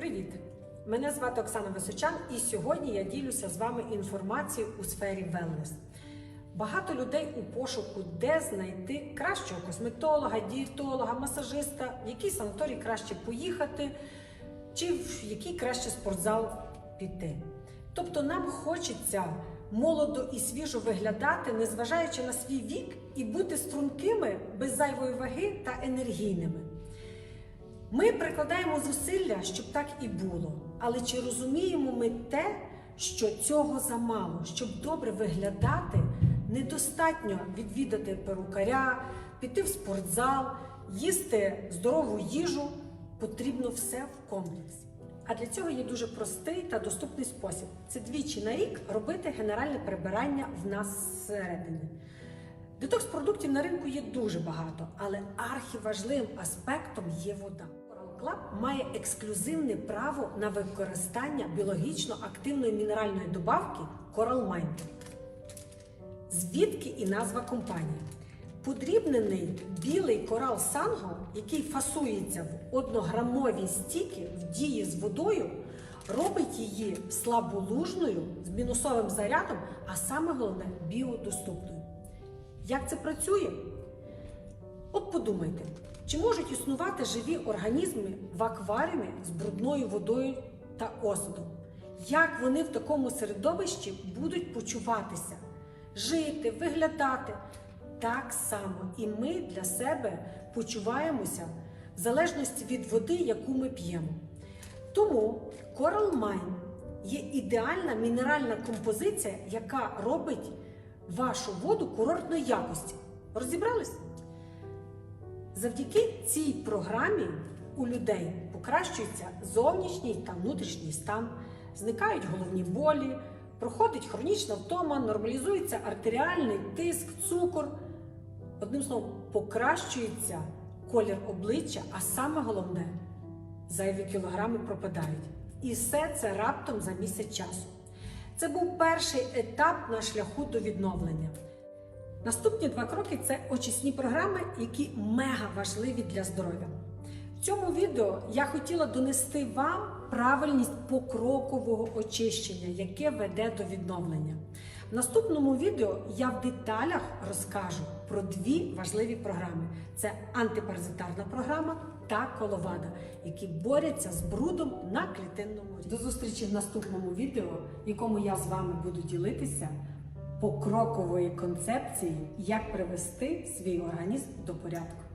Привіт! Мене звати Оксана Височан, і сьогодні я ділюся з вами інформацією у сфері велнес. Багато людей у пошуку, де знайти кращого косметолога, дієтолога, масажиста, в який санаторій краще поїхати, чи в який краще спортзал піти. Тобто нам хочеться молодо і свіжо виглядати, незважаючи на свій вік, і бути стрункими без зайвої ваги та енергійними. Ми прикладаємо зусилля, щоб так і було. Але чи розуміємо ми те, що цього замало? Щоб добре виглядати, недостатньо відвідати перукаря, піти в спортзал, їсти здорову їжу. Потрібно все в комплексі. А для цього є дуже простий та доступний спосіб: це двічі на рік робити генеральне прибирання в нас зсередини. Детокс продуктів на ринку є дуже багато, але архіважливим аспектом є вода. Club має ексклюзивне право на використання біологічно активної мінеральної добавки Coral Mine. Звідки і назва компанії? Подрібнений білий корал Санго, який фасується в однограмовій стіки в дії з водою, робить її слаболужною з мінусовим зарядом, а саме головне біодоступною. Як це працює? От подумайте, чи можуть існувати живі організми в акваріумі з брудною водою та осадом? Як вони в такому середовищі будуть почуватися, жити, виглядати? Так само і ми для себе почуваємося в залежності від води, яку ми п'ємо. Тому Coral Mine є ідеальна мінеральна композиція, яка робить вашу воду курортної якості. Розібрались? Завдяки цій програмі у людей покращується зовнішній та внутрішній стан, зникають головні болі, проходить хронічна втома, нормалізується артеріальний тиск, цукор. Одним словом, покращується колір обличчя, а саме головне зайві кілограми пропадають. І все це раптом за місяць часу. Це був перший етап на шляху до відновлення. Наступні два кроки це очисні програми, які мега важливі для здоров'я. В цьому відео я хотіла донести вам правильність покрокового очищення, яке веде до відновлення. В наступному відео я в деталях розкажу про дві важливі програми: це антипаразитарна програма та коловада, які борються з брудом на клітинному рівні. До зустрічі в наступному відео, в якому я з вами буду ділитися покрокової концепції, як привести свій організм до порядку.